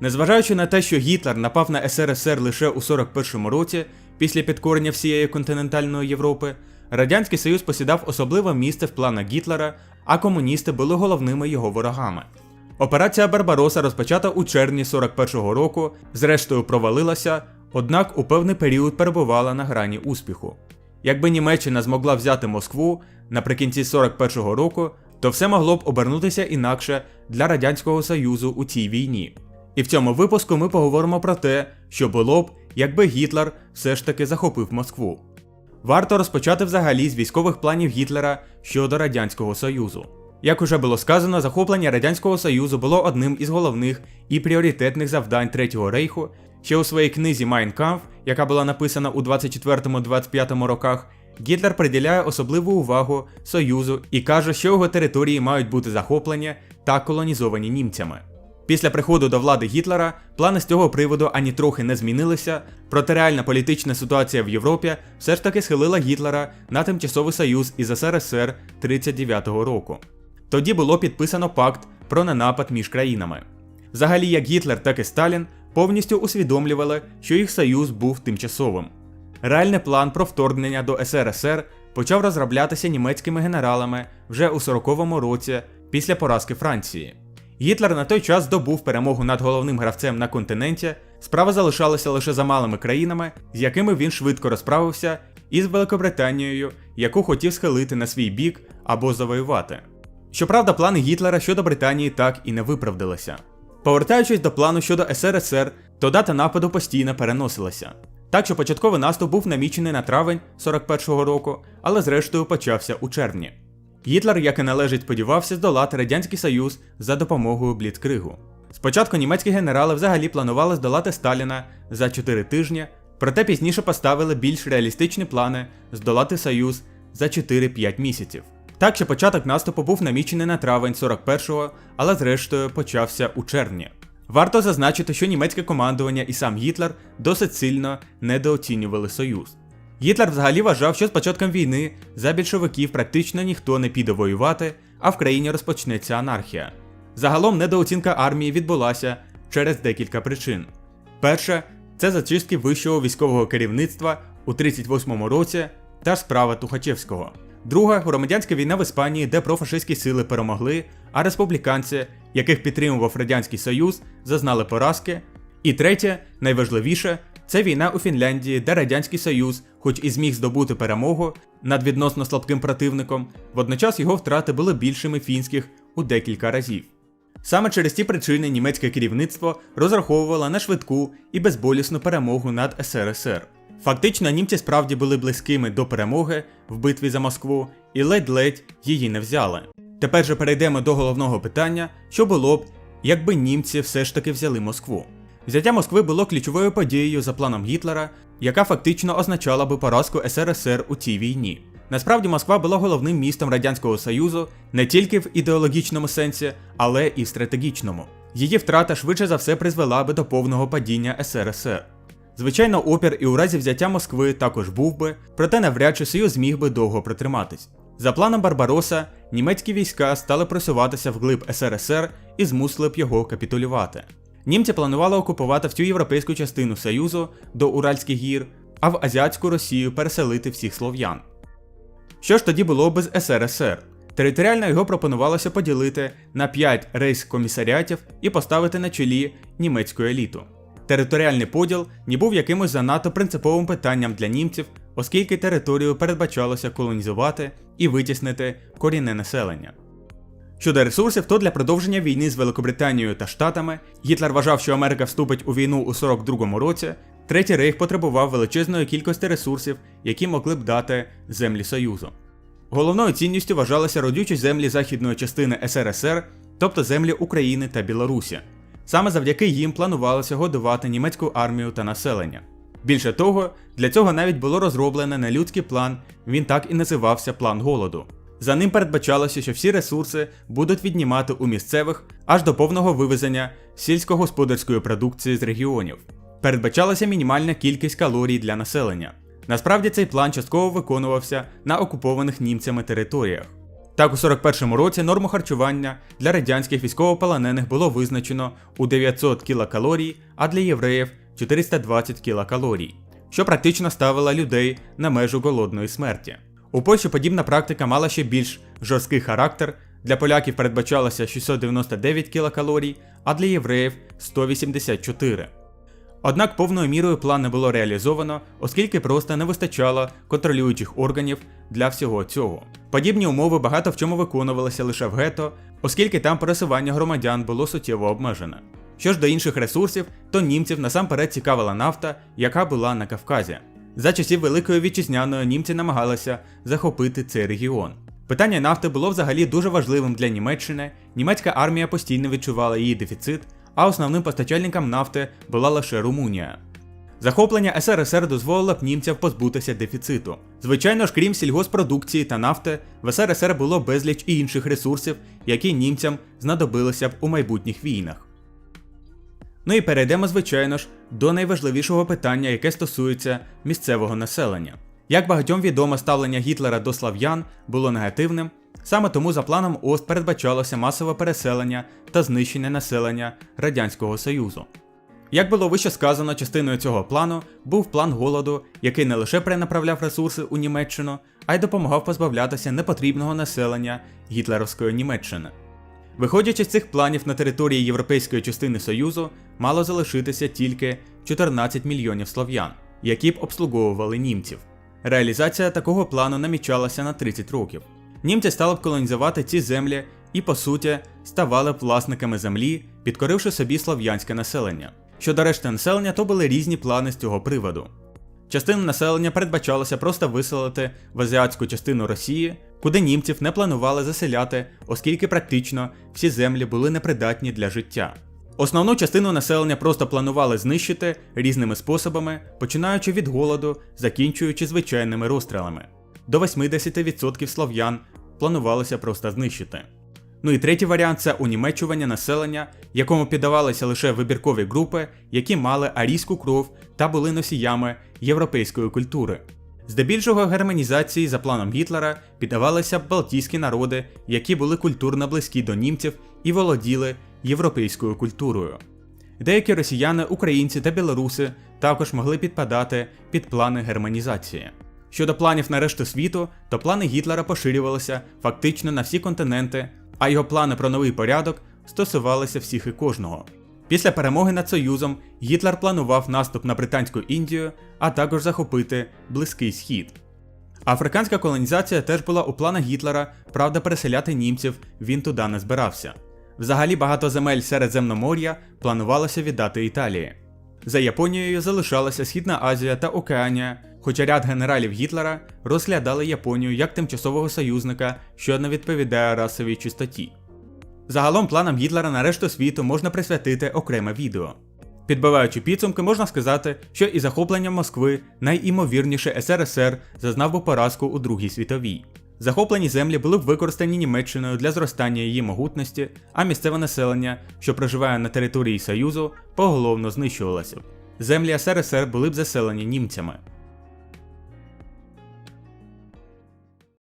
Незважаючи на те, що Гітлер напав на СРСР лише у 41-му році, після підкорення всієї континентальної Європи, Радянський Союз посідав особливе місце в планах Гітлера, а комуністи були головними його ворогами. Операція Барбароса, розпочата у червні 41-го року, зрештою провалилася, однак у певний період перебувала на грані успіху. Якби Німеччина змогла взяти Москву наприкінці 41-го року, то все могло б обернутися інакше для Радянського Союзу у цій війні. І в цьому випуску ми поговоримо про те, що було б, якби Гітлер все ж таки захопив Москву. Варто розпочати взагалі з військових планів Гітлера щодо Радянського Союзу. Як уже було сказано, захоплення Радянського Союзу було одним із головних і пріоритетних завдань Третього рейху. Ще у своїй книзі Mein Kampf, яка була написана у 24-25 роках, Гітлер приділяє особливу увагу Союзу і каже, що його території мають бути захоплені та колонізовані німцями. Після приходу до влади Гітлера плани з цього приводу ані трохи не змінилися, проте реальна політична ситуація в Європі все ж таки схилила Гітлера на тимчасовий союз із СРСР 39-го року. Тоді було підписано пакт про ненапад між країнами. Взагалі, як Гітлер, так і Сталін повністю усвідомлювали, що їх союз був тимчасовим. Реальний план про вторгнення до СРСР почав розроблятися німецькими генералами вже у 40-му році після поразки Франції. Гітлер на той час здобув перемогу над головним гравцем на континенті, справа залишалася лише за малими країнами, з якими він швидко розправився, із Великобританією, яку хотів схилити на свій бік або завоювати. Щоправда, плани Гітлера щодо Британії так і не виправдалися. Повертаючись до плану щодо СРСР, то дата нападу постійно переносилася. Так що початковий наступ був намічений на травень 41-го року, але зрештою почався у червні. Гітлер, як і належить, сподівався здолати Радянський Союз за допомогою Бліцкригу. Спочатку німецькі генерали взагалі планували здолати Сталіна за 4 тижні, проте пізніше поставили більш реалістичні плани здолати Союз за 4-5 місяців. Так що початок наступу був намічений на травень 41-го, але зрештою почався у червні. Варто зазначити, що німецьке командування і сам Гітлер досить сильно недооцінювали Союз. Гітлер взагалі вважав, що з початком війни за більшовиків практично ніхто не піде воювати, а в країні розпочнеться анархія. Загалом недооцінка армії відбулася через декілька причин. Перше, це зачистки вищого військового керівництва у 38-му році та справа Тухачевського. Друга громадянська війна в Іспанії, де профашистські сили перемогли, а республіканці, яких підтримував Радянський Союз, зазнали поразки. І третє, найважливіше, це війна у Фінляндії, де Радянський Союз, хоч і зміг здобути перемогу над відносно слабким противником, водночас його втрати були більшими фінських у декілька разів. Саме через ці причини німецьке керівництво розраховувало на швидку і безболісну перемогу над СРСР. Фактично, німці справді були близькими до перемоги в битві за Москву і ледь-ледь її не взяли. Тепер же перейдемо до головного питання, що було б, якби німці все ж таки взяли Москву. Взяття Москви було ключовою подією за планом Гітлера, яка фактично означала би поразку СРСР у цій війні. Насправді Москва була головним містом Радянського Союзу не тільки в ідеологічному сенсі, але і в стратегічному. Її втрата швидше за все призвела би до повного падіння СРСР. Звичайно, опір і у разі взяття Москви також був би, проте навряд чи Союз зміг би довго протриматись. За планом Барбароса, німецькі війська стали просуватися вглиб СРСР і змусили б його капітулювати. Німці планували окупувати всю європейську частину Союзу до Уральських гір, а в азіатську Росію переселити всіх слов'ян. Що ж тоді було без СРСР? Територіально його пропонувалося поділити на 5 рейс-комісаріатів і поставити на чолі німецьку еліту. Територіальний поділ не був якимось занадто принциповим питанням для німців, оскільки територію передбачалося колонізувати і витіснити корінне населення. Щодо ресурсів, то для продовження війни з Великобританією та Штатами Гітлер вважав, що Америка вступить у війну у 42-му році. Третій рейх потребував величезної кількості ресурсів, які могли б дати землі Союзу. Головною цінністю вважалися родючі землі західної частини СРСР, тобто землі України та Білорусі. Саме завдяки їм планувалося годувати німецьку армію та населення. Більше того, для цього навіть було розроблено нелюдський план, він так і називався план голоду. За ним передбачалося, що всі ресурси будуть віднімати у місцевих аж до повного вивезення сільськогосподарської продукції з регіонів. Передбачалася мінімальна кількість калорій для населення. Насправді цей план частково виконувався на окупованих німцями територіях. Так, у 41-му році норму харчування для радянських військовополонених було визначено у 900 кілокалорій, а для євреїв 420 кілокалорій, що практично ставило людей на межу голодної смерті. У Польщі подібна практика мала ще більш жорсткий характер. Для поляків передбачалося 699 кілокалорій, а для євреїв 184. Однак повною мірою план не було реалізовано, оскільки просто не вистачало контролюючих органів для всього цього. Подібні умови багато в чому виконувалися лише в гетто, оскільки там пересування громадян було суттєво обмежене. Що ж до інших ресурсів, то німців насамперед цікавила нафта, яка була на Кавказі. За часів Великої Вітчизняної німці намагалися захопити цей регіон. Питання нафти було взагалі дуже важливим для Німеччини. Німецька армія постійно відчувала її дефіцит, а основним постачальником нафти була лише Румунія. Захоплення СРСР дозволило б німцям позбутися дефіциту. Звичайно ж, крім сільгоспродукції та нафти, в СРСР було безліч і інших ресурсів, які німцям знадобилися б у майбутніх війнах. Ну і перейдемо, звичайно ж, до найважливішого питання, яке стосується місцевого населення. Як багатьом відомо, ставлення Гітлера до слав'ян було негативним, саме тому за планом Ост передбачалося масове переселення та знищення населення Радянського Союзу. Як було вище сказано, частиною цього плану був план голоду, який не лише перенаправляв ресурси у Німеччину, а й допомагав позбавлятися непотрібного населення гітлерівської Німеччини. Виходячи з цих планів на території європейської частини Союзу, мало залишитися тільки 14 мільйонів слов'ян, які б обслуговували німців. Реалізація такого плану намічалася на 30 років. Німці стали б колонізувати ці землі і, по суті, ставали б власниками землі, підкоривши собі слов'янське населення. Щодо решти населення, то були різні плани з цього приводу. Частину населення передбачалося просто виселити в азіатську частину Росії, куди німців не планували заселяти, оскільки практично всі землі були непридатні для життя. Основну частину населення просто планували знищити різними способами, починаючи від голоду, закінчуючи звичайними розстрілами. До 80% слов'ян планувалося просто знищити. Ну і третій варіант це унімечування населення, якому піддавалися лише вибіркові групи, які мали арійську кров та були носіями європейської культури. Здебільшого германізації за планом Гітлера піддавалися балтійські народи, які були культурно близькі до німців і володіли європейською культурою. Деякі росіяни, українці та білоруси також могли підпадати під плани германізації. Щодо планів на решту світу, то плани Гітлера поширювалися фактично на всі континенти, а його плани про новий порядок стосувалися всіх і кожного. Після перемоги над Союзом Гітлер планував наступ на Британську Індію, а також захопити Близький Схід. Африканська колонізація теж була у планах Гітлера, правда, переселяти німців він туди не збирався. Взагалі багато земель Середземномор'я планувалося віддати Італії. За Японією залишалася Східна Азія та Океанія, хоча ряд генералів Гітлера розглядали Японію як тимчасового союзника, що не відповідає расовій чистоті. Загалом планам Гітлера на решту світу можна присвятити окреме відео. Підбиваючи підсумки, можна сказати, що і захопленням Москви найімовірніше СРСР зазнав би поразку у Другій світовій. Захоплені землі були б використані Німеччиною для зростання її могутності, а місцеве населення, що проживає на території Союзу, поголовно знищувалося. Землі СРСР були б заселені німцями.